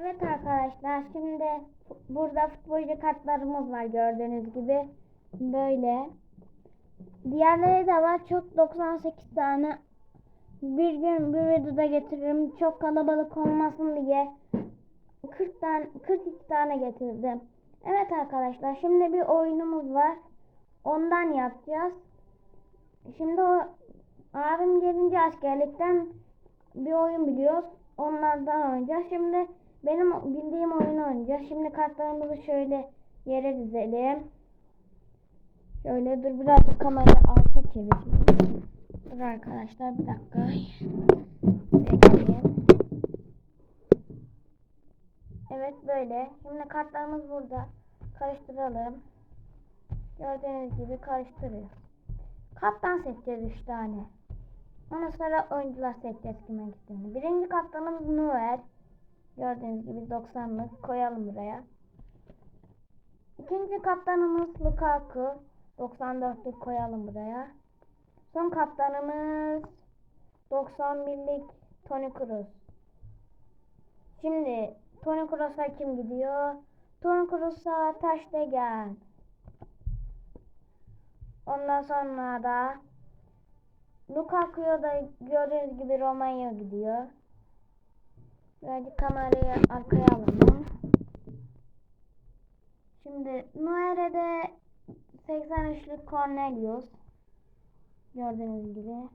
Evet arkadaşlar şimdi burada futbolcu kartlarımız var gördüğünüz gibi. Böyle. Diğerleri de var. Çok 98 tane. Bir gün bir videoda getiririm. Çok kalabalık olmasın diye 40 tane 42 tane getirdim. Evet arkadaşlar şimdi bir oyunumuz var. Ondan yapacağız. Şimdi o abim gelince askerlikten bir oyun biliyoruz. Onlardan oynayacağız. Şimdi benim bildiğim oyunu oynayacağız. Şimdi kartlarımızı şöyle yere dizelim. Şöyle dur birazcık kamerayı alta çevireyim. Dur arkadaşlar bir dakika. Bekleyin. Evet böyle. Şimdi kartlarımız burada. Karıştıralım. Gördüğünüz gibi karıştırıyoruz. Kaptan seçeceğiz 3 tane. Ondan sonra oyuncular seçeceğiz kime gittiğini. Birinci kaptanımız Nuer. Gördüğünüz gibi 90'lık koyalım buraya. İkinci kaptanımız Lukaku. 94'lük koyalım buraya. Son kaptanımız 91'lik Toni Kroos. Şimdi Toni Kroos'a kim gidiyor? Toni Kroos'a Taşdegen. Ondan sonra da Lukaku'ya da gördüğünüz gibi Romanya gidiyor. Birazcık kamerayı arkaya alalım. Şimdi Nuere'de 83'lük Cornelius. Gördüğünüz gibi.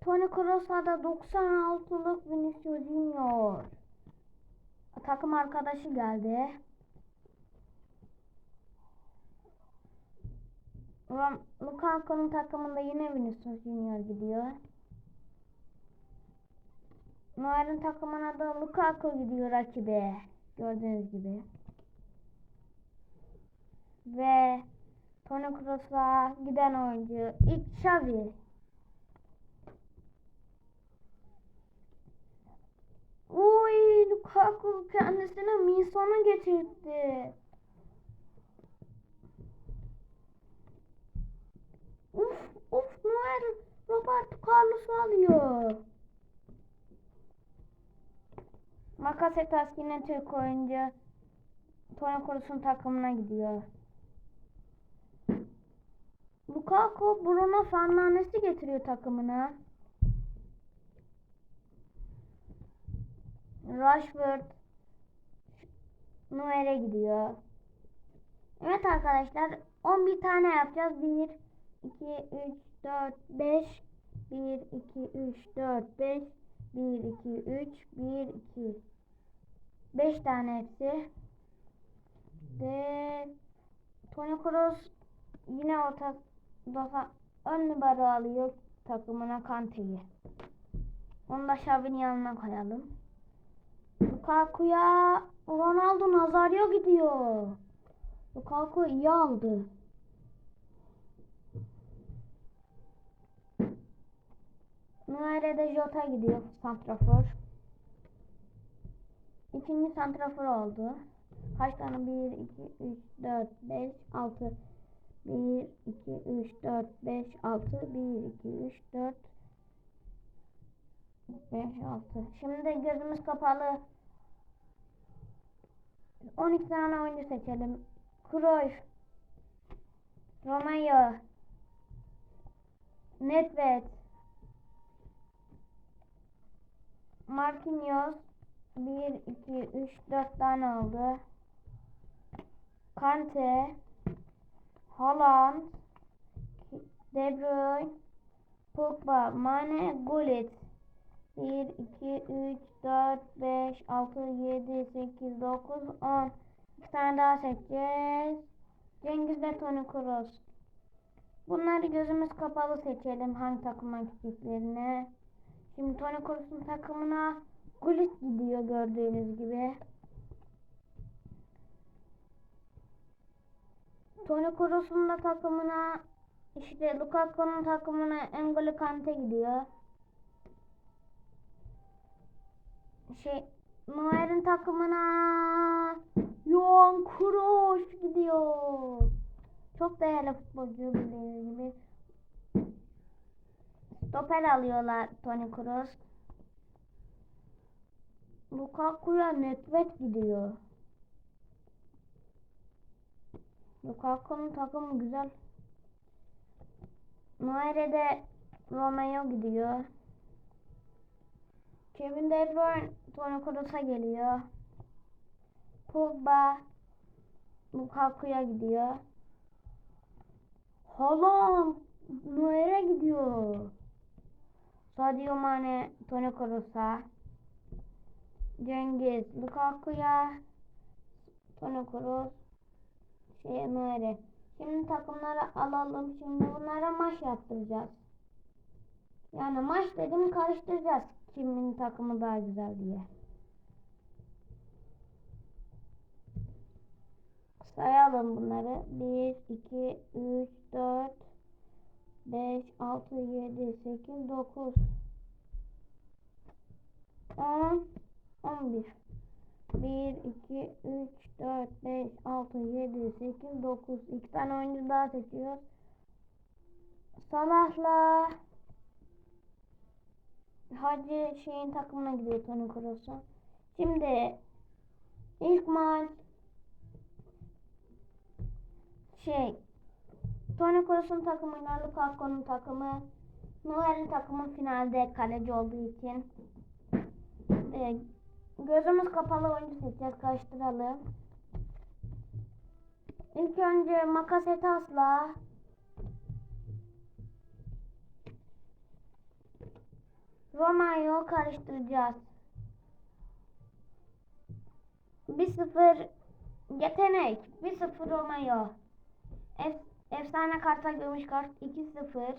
Toni Kroos'a da 96'lık Vinicius Junior. Takım arkadaşı geldi. Lukaku'nun takımında yine Vinicius Junior gidiyor. Neuer'in takımına da Lukaku gidiyor rakibe. Gördüğünüz gibi. Ve Toni Kroos'a giden oyuncu ilk Xavi. Uy Lukaku kendisine Mison'u getirdi. Uf uf Noel Roberto Carlos'u alıyor. Makasetas yine Türk oyuncu. Toni Kroos'un takımına gidiyor. Lukaku Bruno Fernandes'i getiriyor takımına. Rashford Neuer'e gidiyor. Evet arkadaşlar 11 tane yapacağız. 1 2 3 4 5 1 2 3 4 5 1 2 3 1 2 5 tane hepsi. Ve Toni Kroos yine orta dofa ön numara alıyor takımına Kante'yi. Onu da Xavi'nin yanına koyalım. Lukaku'ya Ronaldo Nazario gidiyor. Lukaku iyi aldı. Nuere'de Jota gidiyor santrafor. İkinci santrafor oldu. Kaç tane? 1, 2, 3, 4, 5, 6. 1, 2, 3, 4, 5, 6. 1, 2, 3, 4, 5, 6. Şimdi gözümüz kapalı. 12 tane oyuncu seçelim. Cruyff, Romario, Nedved, Marquinhos 1, 2, 3, 4 tane oldu. Kante, Haaland, De Bruyne, Pogba, Mane, Gullit. 1, 2, 3, 4, 5, 6, 7, 8, 9, 10. Bir tane daha seçeceğiz. Cengiz ve Toni Kroos. Bunları gözümüz kapalı seçelim hangi takıma gittiklerini. Şimdi Toni Kroos'un takımına Gullit gidiyor gördüğünüz gibi. Toni Kroos'un da takımına işte Lukaku'nun takımına N'Golo Kante gidiyor. Şey Neuer'in takımına Johan Cruyff gidiyor. Çok değerli futbolcu bildiğiniz gibi. Stoper alıyorlar Toni Kroos. Lukaku'ya netvet gidiyor. Lukaku'nun takımı güzel. Neuer'e Romeo gidiyor. Kevin De Bruyne Toni Kroos'a geliyor. Pogba Lukaku'ya gidiyor. Haaland Neuer'e gidiyor. Sadio Mane Toni Kroos'a. Cengiz Lukaku'ya. Toni Kroos şey Neuer'e. Şimdi takımları alalım. Şimdi bunlara maç yaptıracağız. Yani maç dedim karıştıracağız. Kimin takımı daha güzel diye. Sayalım bunları. 1, 2, 3, 4, 5, 6, 7, 8, 9, 10, 11. 1, 2, 3, 4, 5, 6, 7, 8, 9. İki tane oyuncu daha seçiyoruz. Salah'la Hacı şeyin takımına gidiyor Toni Kroos'un. Şimdi ilk maç şey Toni Kroos'un takımıyla Lukaku'nun takımı Neuer'in takımı finalde kaleci olduğu için e, gözümüz kapalı oyuncu seçeceğiz karıştıralım. İlk önce Makasetas'la Roma'yı karıştıracağız. 1-0 yetenek. 1-0 Roma'yı. Ef, efsane karta gümüş kart 2-0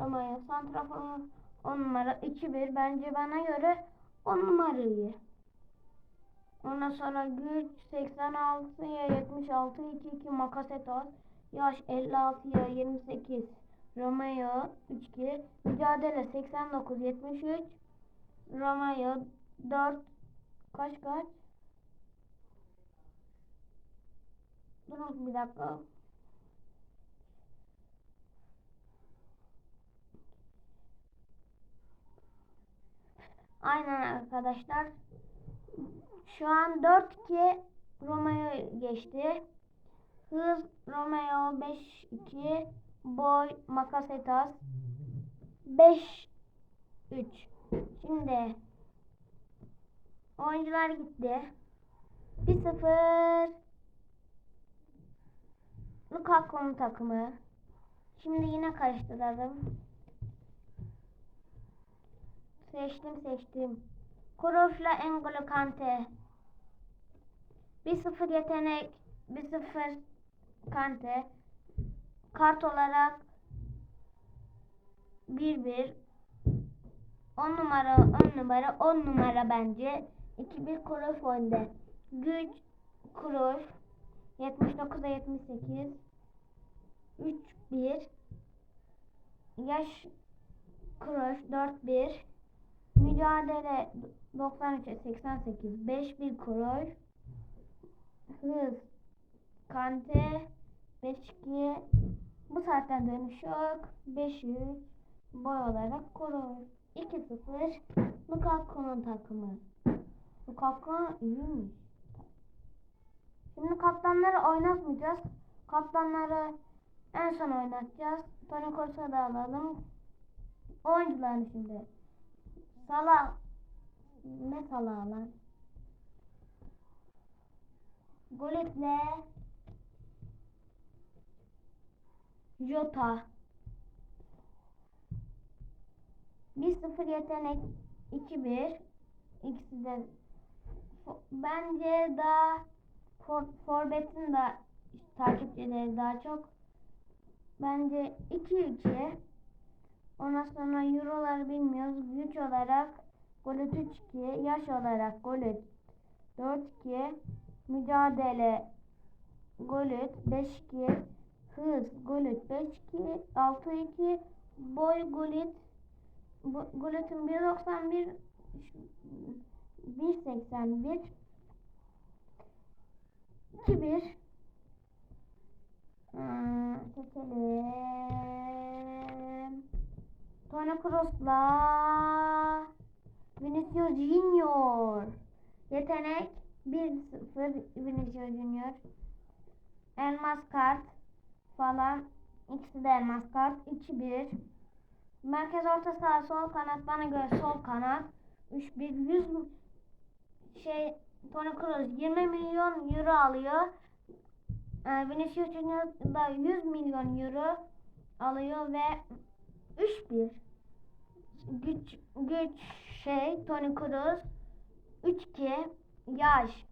Roma'yı. Santrafor 10 numara 2-1. Bence bana göre 10 numarayı. Ondan sonra güç 86 ya 76 2-2 Makasetas. Yaş 56 ya 28 Romeo 3-2 Mücadele 89 73 Romeo 4 kaç kaç? Durun bir dakika. Aynen arkadaşlar şu an 4-2 Romeo geçti Hız Romeo 5-2 Boy Makasetas 5 3 Şimdi oyuncular gitti. 1-0 Lukaku'nun takımı. Şimdi yine karıştıralım. Seçtim seçtim. Kurof'la N'Golo Kante. 1-0 yetenek. 1-0 Kante. Kart olarak 1-1 10 numara 10 numara 10 numara bence. 2-1 Cruyff önde. Güç Cruyff 79'a 78 3-1 Yaş Cruyff 4-1 Mücadele 93'e 88 5-1 Cruyff Hız Kante 5-2 bu saatten dönüş yok. 500 boy olarak koruyor. 2-0 Lukaku'nun takımı. Lukaku iyiymiş. Şimdi kaptanları oynatmayacağız. Kaptanları en son oynatacağız. Toni Kroos'a da alalım. Oyuncularını şimdi. Salah. Ne Salah lan? Gulit'le Jota. 1-0 yetenek. 2-1 ikisi de. Bence daha for, Forvet'in de takipçileri daha çok. Bence 2-2 ondan sonra Euro'ları bilmiyoruz. Güç olarak Golet 3-2 yaş olarak Golet 4-2 mücadele Golet 5-2 Hız Gullit 5-2 6-2 Boy Gullit Gullit'in 1.91 1.81 2-1 hmm, Seçelim Toni Kroos'la Vinicius Junior Yetenek 1-0 Vinicius Junior. Elmas kart falan. İkisi de elmas kart. 2-1. Merkez orta saha sol kanat bana göre sol kanat. 3-1 100 şey Toni Kroos 20 milyon euro alıyor. Ee, Vinicius Junior da 100 milyon euro alıyor ve 3-1 güç güç şey Toni Kroos 3-2 yaş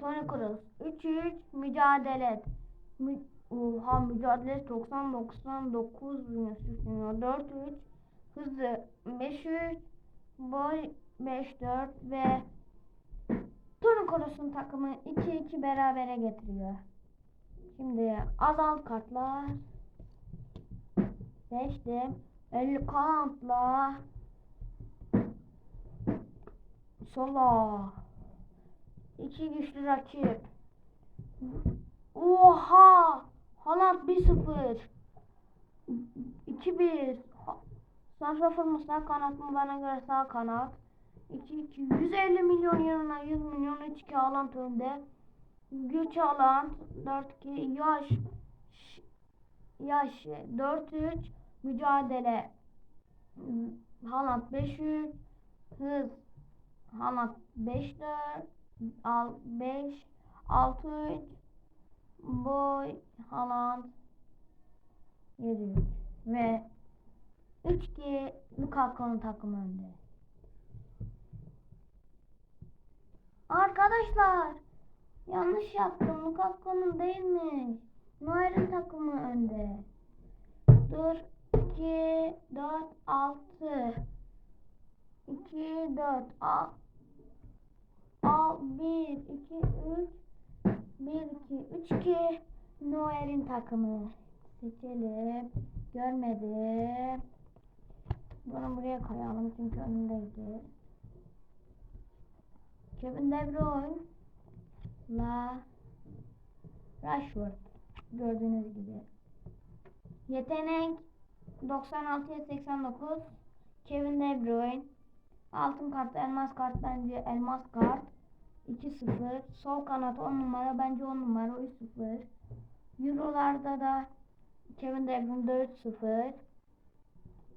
Toni Kroos 3-3 mücadele. Mü Oha mücadele 90 99 Vinicius Junior 4-3 hızlı 5-3 boy 5-4 ve Toni Kroos'un takımı 2-2 berabere getiriyor. Şimdi azalt kartlar. Seçtim. 50 kartla. Sola. İki güçlü rakip. Oha! Haaland 1-0. 2-1. Ha- Santrafor mu sağ kanat mı bana göre sağ kanat. 2-2. 150 milyon yanına 100 milyon 3-2 Haaland önde. Güç Haaland 4-2. Yaş yaş 4-3. Mücadele Haaland 5-3. Hız Haaland 5-4. Al 5 6-3. Boy Haaland 7 ve 3-2 Lukaku'nun takımı önde. Arkadaşlar yanlış yaptım. Lukaku'nun değilmiş. Neuer'in takımı önde. Dur 2 4 6 2 4 al al 1 2 3 1 2 3 2 Noel'in takımı. Seçelim. Görmedim. Bunu buraya koyalım çünkü önündeydi. Kevin De Bruyne la Rashford gördüğünüz gibi. Yetenek 96'ya 89 Kevin De Bruyne Altın kart, elmas kart bence elmas kart. 2-0. Sol kanat 10 numara bence 10 numara 3-0. Eurolarda da Kevin De Bruyne 4-0.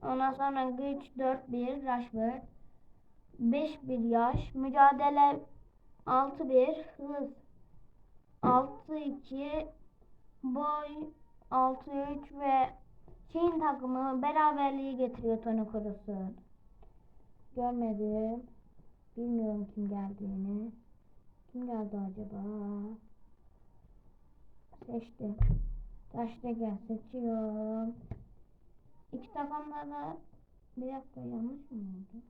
Ondan sonra güç 4-1 Rashford. 5-1 yaş. Mücadele 6-1 hız 6-2 boy 6-3 ve şeyin takımı beraberliği getiriyor Toni Kroos'un. Görmedim. Bilmiyorum kim geldiğini. Kim geldi acaba? Seçtim. Taşta gel seçiyorum. İki takımda da bir dakika yanlış mı oldu?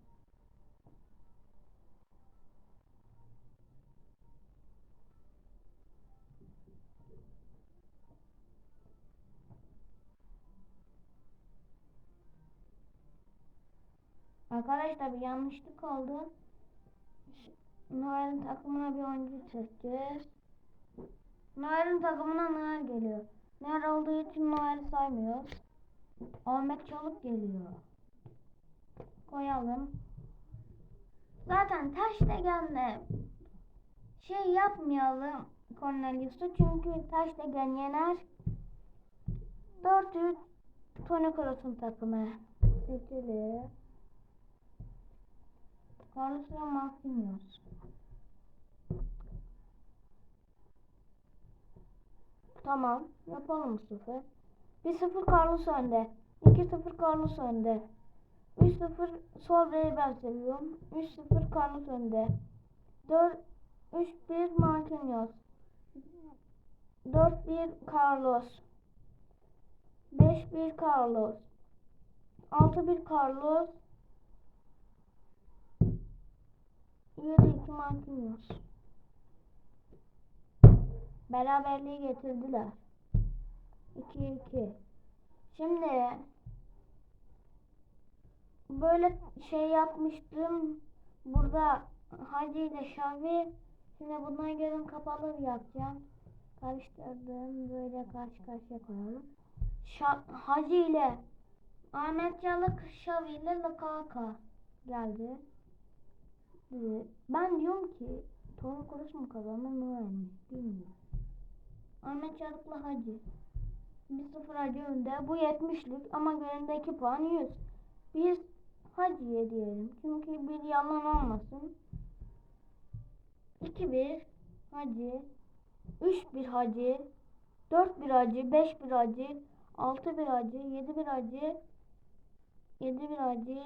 Arkadaşlar bir yanlışlık oldu. Noel'in takımına bir oyuncu seçeceğiz. Noel'in takımına Noel geliyor. Noel olduğu için Noel'i saymıyoruz. Ahmet Çalık geliyor. Koyalım. Zaten taş degenle şey yapmayalım Cornelius'u çünkü taş degen yener. 4-3 Toni Kroos'un takımı. Seçili. Carlos ve Marquinhos. Tamam. Yapalım sefer. 1-0 Carlos önde. 2-0 Carlos önde. 3-0 Solveig'i ben seviyorum. 3-0 Carlos önde. 4 3-1 Marquinhos. 4-1 Carlos. 5-1 Carlos. 6-1 Carlos. 7-2 Marquinhos. Beraberliği getirdiler. 2-2. Şimdi böyle şey yapmıştım. Burada Hacı ile Şavi. Şimdi bunların gözüm kapalı yapacağım. Karıştırdım. Böyle karşı karşıya koyalım. Şa Hacı ile Ahmet Çalık Şavi ile Lukaku geldi. Ee, Ben diyorum ki Tony Kroos mu kazanır Neuer mi? Bilmiyorum. Ahmet Çarıklı Hacı. 1-0 Hacı önde. Bu 70'lik ama önündeki puan 100. Biz Hacı'ya diyelim. Çünkü bir yalan olmasın. 2-1 Hacı. 3-1 Hacı. 4-1 Hacı. 5-1 Hacı. 6-1 Hacı. 7-1 Hacı. 7-1 Hacı.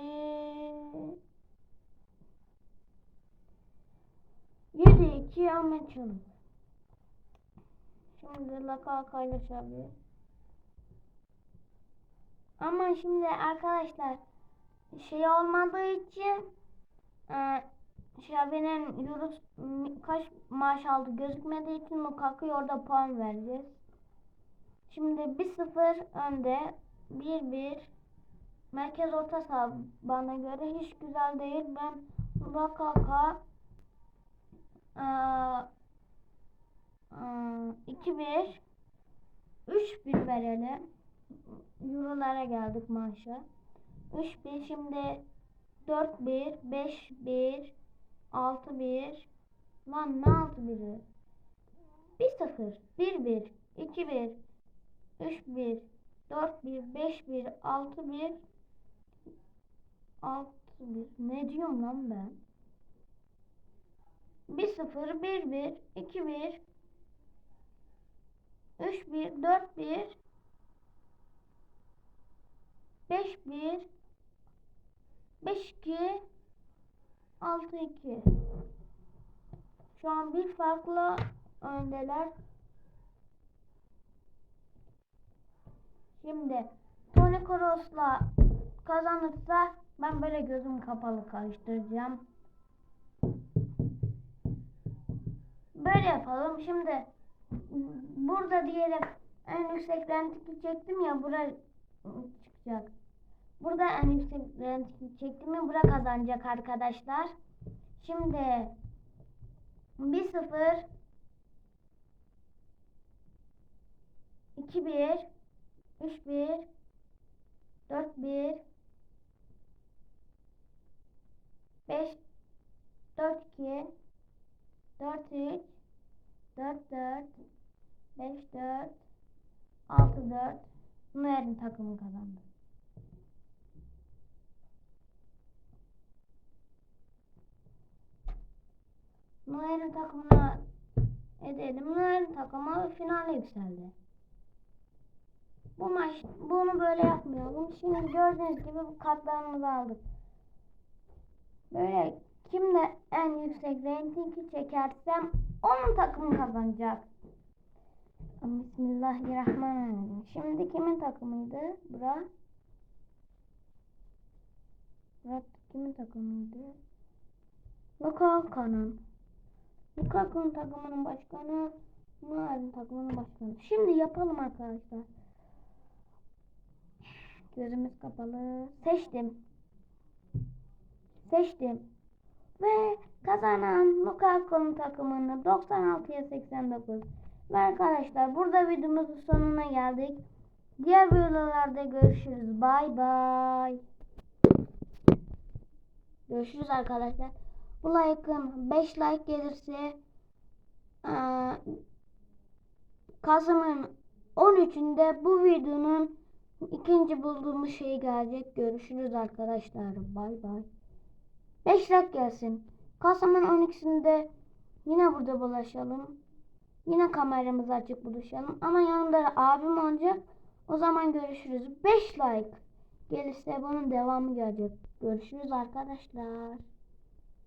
7-2 Ahmet Çalık. Şimdi Laka paylaşabilir. Ama şimdi arkadaşlar şey olmadığı için e, Şabi'nin Euro kaç maaş aldı gözükmediği için Lukaku'ya orada puan vereceğiz. Şimdi 1-0 önde 1-1 merkez orta saha bana göre hiç güzel değil. Ben Lukaku 2-1 3-1 verelim. Eurolara geldik maaşa. 3-1 şimdi 4-1 5-1 6-1 Lan ne 6-1'i? 1-0 1-1 2-1 3-1 4-1 5-1 6-1 6-1 Ne diyorum lan ben? 1-0 1-1 2-1 3-1 4-1 5-1 5-2 6-2 Şu an bir farklı öndeler. Şimdi Toni Kroos'la kazanırsa ben böyle gözüm kapalı karıştıracağım. Böyle yapalım. Şimdi burada diyelim en yüksek rentiki çektim ya bura çıkacak. Burada en yüksek rentiki çektim ya bura kazanacak arkadaşlar. Şimdi 1-0 2-1 3-1 4-1 5 4-2 4-3 4-4 5-4 6-4 Neuer'in takımı kazandı. Neuer'in takımına edelim. Neuer'in takımı finale yükseldi. Bu maç bunu böyle yapmayalım. Şimdi gördüğünüz gibi bu kartlarımızı aldık. Böyle kimde en yüksek reytingi çekersem onun takımı kazanacak. Bismillahirrahmanirrahim. Şimdi kimin takımıydı? Bura. Bura kimin takımıydı? Lukaku'nun. Lukaku'nun takımının başkanı. Muharrem takımının başkanı. Şimdi yapalım arkadaşlar. Gözümüz kapalı. Seçtim. Seçtim. Ve kazanan Lukaku'nun takımını 96'ya 89. Ve arkadaşlar burada videomuzun sonuna geldik. Diğer videolarda görüşürüz. Bay bay. Görüşürüz arkadaşlar. Bu like'ın 5 like gelirse eee, Kasım'ın 13'ünde bu videonun ikinci bulduğumuz şey gelecek. Görüşürüz arkadaşlar. Bay bay. 5 like gelsin. Kasım'ın 12'sinde yine burada bulaşalım. Yine kameramızı açık buluşalım. Ama yanımda da abim olacak. O zaman görüşürüz. 5 like gelirse bunun devamı gelecek. Görüşürüz arkadaşlar.